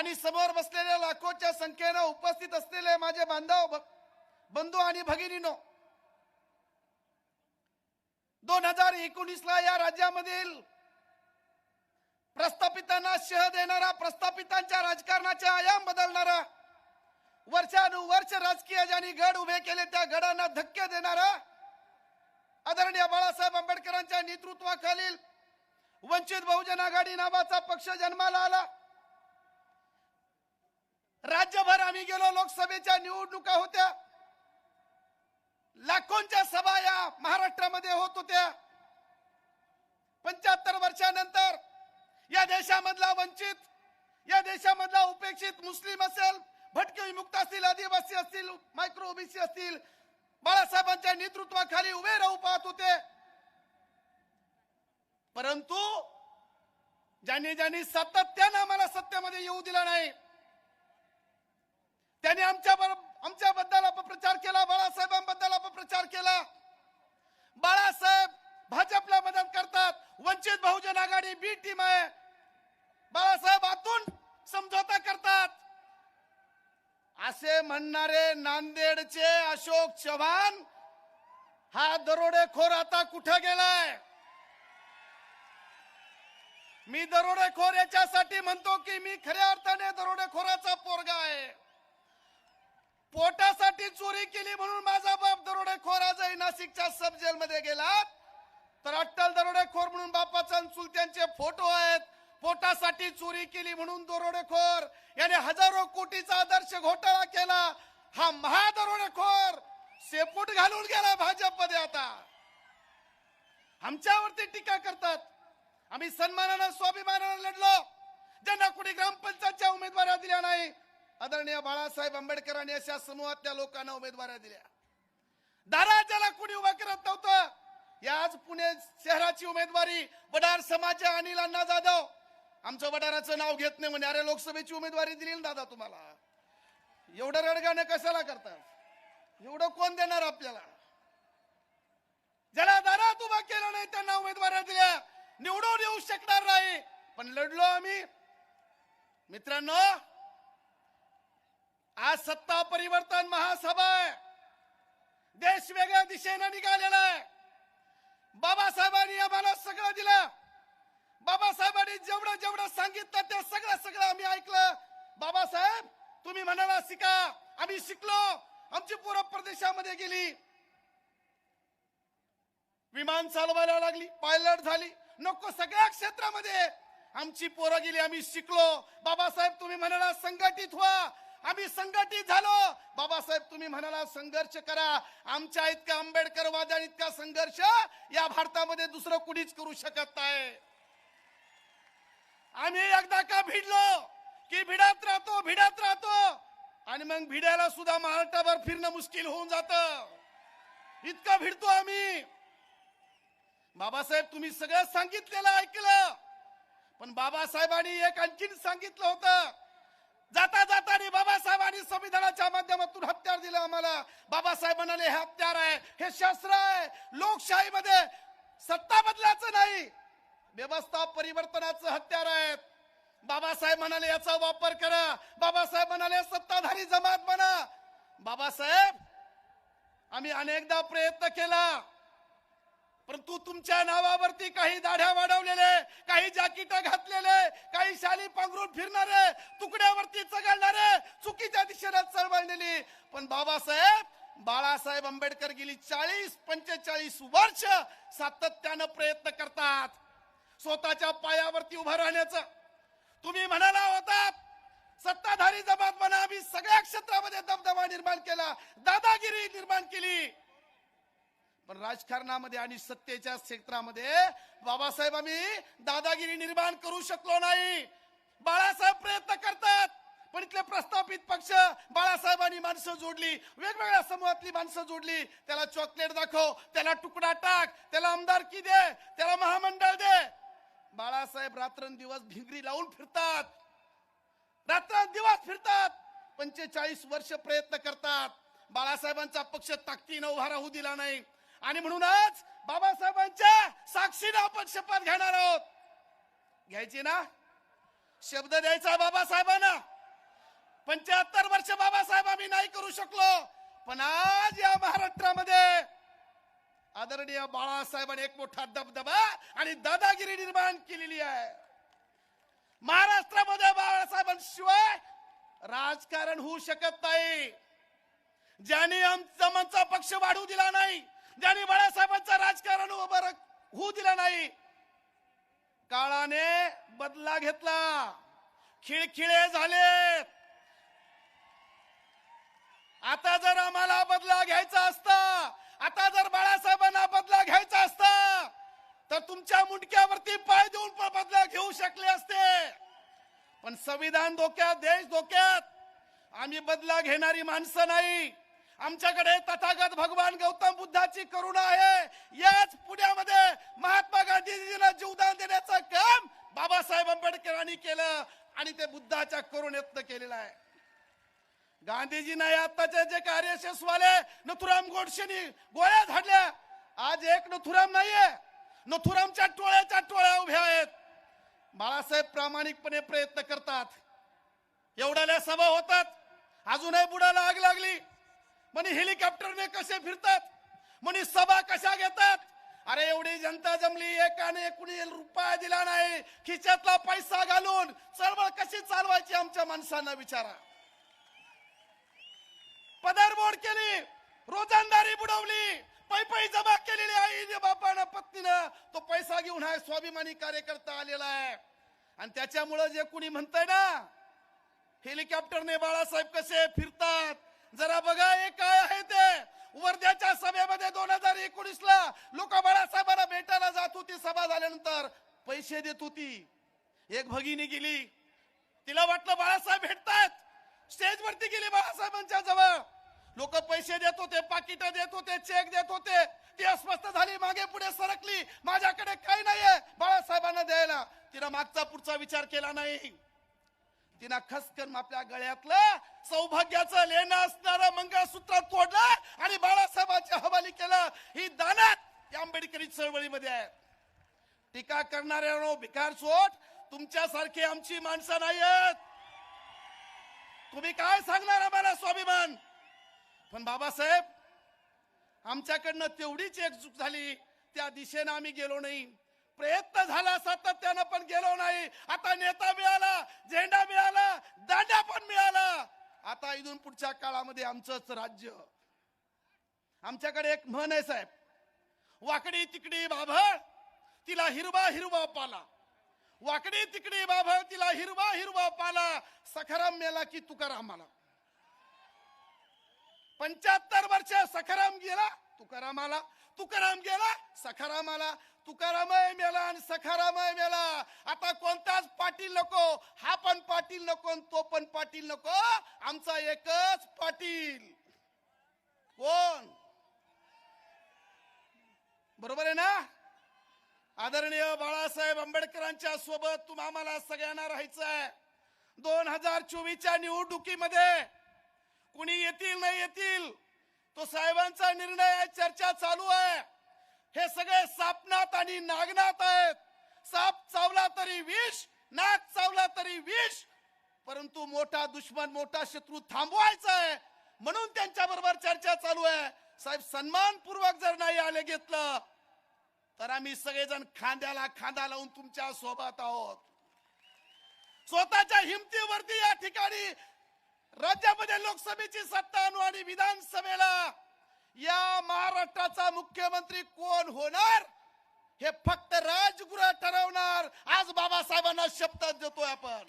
आणि समोर बसलेल्या लाखोच्या संख्येनं उपस्थित असलेले माझे बांधव बंधू आणि भगिनीनो दोन हजार एकोणीस ला या राज्यामधील प्रस्थापितांना शह देणारा प्रस्थापितांच्या राजकारणाचे आयाम बदलणारा वर्षानुवर्ष राजकीय ज्यांनी गड उभे केले त्या गडांना धक्के देणारा आदरणीय बाळासाहेब आंबेडकरांच्या नेतृत्वाखालील वंचित बहुजन आघाडी नावाचा पक्ष जन्माला आला. राज्यभर आम्ही गेलो लोकसभेच्या निवडणुका होत्या. लाखोंच्या सभा या महाराष्ट्रामध्ये होत होत्या. पंच्याहत्तर वर्षानंतर या देशामधला वंचित या देशामधला उपेक्षित मुस्लिम असेल भटके विमुक्त असतील आदिवासी असतील मायक्रो ओबीसी असतील बाळासाहेबांच्या नेतृत्वाखाली उभे राहू पाहत होते. परंतु ज्यांनी ज्यांनी सातत्यानं आम्हाला सत्तेमध्ये येऊ दिला नाही त्यांनी आमच्या आमच्याबद्दल अपप्रचार केला बाळासाहेबांबद्दल अपप्रचार केला. बाळासाहेब भाजपला मदत करतात. वंचित बहुजन आघाडी बी टीम आहे. बाळासाहेब आतून समझोता करतात. असे म्हणणारे नांदेडचे अशोक चव्हाण हा दरोडेखोर आता कुठं गेलाय? मी दरोडेखोर याच्यासाठी म्हणतो की मी खऱ्या अर्थाने दरोडेखोराचा पोरगा आहे. पोटासाठी चोरी केली म्हणून माझा बाप दरोडेखोर आजही नाशिकच्या सब जेल मध्ये गेला. तर अट्टल दरोडेखोर म्हणून बापाचा चुलत्यांचे फोटो आहेत. पोटासाठी चोरी केली म्हणून दरोडेखोर याने हजारो कोटीचा आदर्श घोटाळा केला. हा महादरोडेखोर शेपूट घालून गेला भाजपमध्ये आता. आमच्यावरती टीका करतात. आम्ही सन्मानानं स्वाभिमानानं लढलो. ज्यांना कुणी ग्रामपंचायतच्या उमेदवाऱ्या दिल्या नाही आदरणीय बाळासाहेब आंबेडकरांनी अशा समूहातल्या लोकांना उमेदवाऱ्या दिल्या. दारा ज्याला कुणी उभं करत नव्हतं. या आज पुणे शहराची उमेदवारी वडार समाज अनिल अण्णा जाधव. आमचं वडाराचं नाव घेत नाही म्हणे. अरे लोकसभेची उमेदवारी दिली ना दादा तुम्हाला? एवढं रडगाणं कशाला करतात एवढं कोण देणार आपल्याला? ज्याला दारात उभा केला नाही त्यांना उमेदवाऱ्या दिल्या. निवडून येऊ शकणार नाही. पण लढलो आम्ही. मित्रांनो आज सत्ता परिवर्तन महासभा आहे. देश वेगळ्या दिशेनं निघालेला आहे. बाबासाहेबांनी आम्हाला सगळं दिलं. बाबासाहेबांनी जेवढं जेवढं सांगितलं ते सगळं सगळं आम्ही ऐकलं. बाबासाहेब तुम्ही म्हणाला शिका आम्ही शिकलो. आमची पूर्व प्रदेशामध्ये गेली. विमान चालवायला लागली पायलट झाली. नको सगळ्या क्षेत्रामध्ये. आमची पोरं गेली आम्ही शिकलो. बाबासाहेब तुम्ही म्हणाला संघटित व्हा. आम्ही संघटित झालो. बाबासाहेब तुम्ही म्हणाला संघर्ष करा. आमच्या इतका आंबेडकरवाद्या इतका संघर्ष या भारतामध्ये दुसरं कुणीच करू शकत नाही. आम्ही एकदा का भिडलो? की भिडत राहतो भिडत राहतो. आणि मग भिड्याला सुद्धा महाराष्ट्राभर फिरणं मुश्किल होऊन जात. इतका भिडतो आम्ही. बाबासाहेब तुम्ही सगळं सांगितलेलं ऐकलं. पण बाबासाहेबांनी एक आणखीन सांगितलं होतं. जाता जातानी बाबासाहेबांनी संविधानाच्या माध्यमातून हत्यार दिलं आम्हाला. बाबासाहेब म्हणाले हे हत्यार आहे हे शस्त्र आहे. लोकशाहीमध्ये सत्ता बदलाचं नाही. व्यवस्था परिवर्तनाचं हत्यार आहे बाबासाहेब म्हणाले याचा वापर करा. बाबासाहेब म्हणाले सत्ताधारी जमात बना. बाबासाहेब आम्ही अनेकदा प्रयत्न केला. परंतु तुमच्या नावावरती काही दाढ्या वाढवलेले काही जाकीट घातलेले काही शाली पांघरून फिरणारे तुकड्यावरती चघळणारे चुकीच्या दिशेने चळवळलेली. पण बाबासाहेब बाळासाहेब आंबेडकर गेली चाळीस पंचेचाळीस वर्ष सातत्यानं प्रयत्न करतात. स्वतःच्या पायावरती उभं राहण्याचं. तुम्ही म्हणाला होता सत्ताधारी जमात म्हणा आम्ही सगळ्या क्षेत्रामध्ये दबदबा निर्माण केला दादागिरी निर्माण केली. पण राजकारणामध्ये आणि सत्तेच्या क्षेत्रामध्ये बाबासाहेब आम्ही दादागिरी निर्माण करू शकलो नाही. बाळासाहेब प्रयत्न करतात पण इथले प्रस्थापित पक्ष बाळासाहेबांनी माणसं जोडली वेगवेगळ्या समूहातली माणसं जोडली. त्याला चॉकलेट दाखव त्याला तुकडा टाक त्याला आमदारकी दे त्याला महामंडळ दे. बाळासाहेब रात्रंदिवस भिंगरी लावून फिरतात. रात्रंदिवस फिरतात. पंचेचाळीस वर्ष प्रयत्न करतात. बाळासाहेबांचा पक्ष ताकदीनं उभा राहू दिला नाही. आणि म्हणूनच बाबासाहेबांच्या साक्षीनं आपण शपथ घेणार आहोत. घ्यायची ना? शब्द द्यायचा बाबासाहेबांना. पंच्याहत्तर वर्ष बाबासाहेब आम्ही नाही करू शकलो पण आज या महाराष्ट्रामध्ये आदरणीय बाळासाहेबांनी एक मोठा दबदबा आणि दादागिरी निर्माण केलेली आहे. महाराष्ट्रामध्ये बाळासाहेबांशिवाय राजकारण होऊ शकत नाही. ज्यांनी आमचा आमचा पक्ष वाढू दिला नाही ज्यांनी बाळासाहेबांचं राजकारण उभं होऊ दिलं नाही. काळाने बदला घेतला. खिळखिळे झालेत. आता जर आम्हाला बदला घ्यायचा असता आता जर बाळासाहेबांना बदला घ्यायचा असता तर तुमच्या मुंडक्यावरती पाय देऊन पण बदला घेऊ शकले असते. पण संविधान धोक्यात देश धोक्यात. आम्ही बदला घेणारी माणसं नाही. आमच्याकडे तथागत भगवान गौतम बुद्धाची करुणा आहे. याच पुण्यामध्ये महात्मा गांधीजींना जीवदान देण्याचं काम बाबासाहेब आंबेडकरांनी केलं आणि ते बुद्धाच्या करुणेतनं केलेलं आहे. गांधीजींना आताचे जे कार्य यशस्वाले नथुराम गोडशेनी गोळ्या झाडल्या. आज एक नथुराम नाहीये. नथुरामच्या टोळ्याच्या टोळ्या उभ्या आहेत. बाळासाहेब प्रामाणिकपणे प्रयत्न करतात. एवढ्याला सभा होतात. अजूनही बुडाला आग लागली. म्हणे हेलिकॉप्टरने कसे फिरतात? म्हणे सभा कशा घेतात? अरे एवढी जनता जमली एकाने कुणी रुपया दिला नाही खिच्यातला पैसा घालून चळवळ कशी चालवायची आमच्या माणसांना विचारा. पदरबोड केली रोजंदारी बुडवली पै पै जमा केलेली आई बापानं पत्नीनं तो पैसा घेऊन हा स्वाभिमानी कार्यकर्ता आलेला आहे. आणि त्याच्यामुळं जे कुणी म्हणतंय ना हेलिकॉप्टरने बाळासाहेब कसे फिरतात जरा बघा हे काय आहे ते. वर्ध्याच्या सभेमध्ये दोन हजार एकोणीस ला लोक बाळासाहेबांना भेटायला जात होती सभा झाल्यानंतर. पैसे देत होती. एक भगिनी गेली. तिला वाटलं बाळासाहेब भेटतायत. स्टेज वरती गेली बाळासाहेबांच्या जवळ. लोक पैसे देत होते पाकिट देत होते चेक देत होते. ती अस्वस्थ झाली मागे पुढे सरकली. माझ्याकडे काही नाहीये. बाळासाहेबांना द्यायला. तिला मागचा पुढचा विचार केला नाही. तिनं खसकन आपल्या गळ्यातलं सौभाग्याचं लेणं असणारं मंगळसूत्र तोडलं आणि बाळासाहेबांच्या हवाली केलं. ही दानात या आंबेडकरी चळवळीमध्ये आहे. टीका करणाऱ्या भिकार सोट तुमच्यासारखी आमची माणसं नाही आहेत तुम्ही काय सांगणार आम्हाला स्वाभिमान? पण बाबासाहेब आमच्याकडनं तेवढीच एकजूट झाली. त्या दिशेनं आम्ही गेलो नाही. प्रयत्न झाला सातत्यानं पण गेलो नाही. आता नेता मिळाला झेंडा मिळाला दांडा पण मिळाला. आता इथून पुढच्या काळामध्ये आमचंच राज्य. आमच्याकडे एक म्हण आहे साहेब. वाकडी तिकडी बाभळ तिला हिरवा हिरवा पाला. वाकडी तिकडी बाभळ तिला हिरवा हिरवा पाला. सखाराम मेला की तुकाराम आला पंच्याहत्तर वर्ष सखाराम गेला तुकाराम आला तुकाराम गेला सखारामाला. तुकारामय मेला आणि सखारामय मेला. आता कोणताच पाटील नको हा पण पाटील नको आणि तो पण पाटील नको. आमचा एकच पाटील. कोण? बरोबर आहे ना? आदरणीय बाळासाहेब आंबेडकरांच्या सोबत तुम्हा आम्हाला सगळ्यांना राहायचं आहे. दोन हजार चोवीसच्या निवडणुकीमध्ये कुणी येतील नाही येतील तो साहेबांचा निर्णय आहे चर्चा चालू आहे. हे सगळे सापनात आणि नागनात आहेत. साप चावला तरी विष नाग चावला तरी विष. परंतु मोठा दुश्मन मोठा शत्रू थांबवायचा आहे म्हणून त्यांच्या बरोबर चर्चा चालू आहे. साहेब सन्मानपूर्वक जर नाही आले घेतलं तर आम्ही सगळेजण खांद्याला खांदा लावून तुमच्यासोबत आहोत. स्वतःच्या हिमतीवरती या ठिकाणी राज्यामध्ये लोकसभेची सत्ता आणू आणि विधानसभेला या महाराष्ट्राचा मुख्यमंत्री कोण होणार? हे फक्त राजगुरा ठरवणार. आज बाबासाहेबांना शपथ देतोय आपण.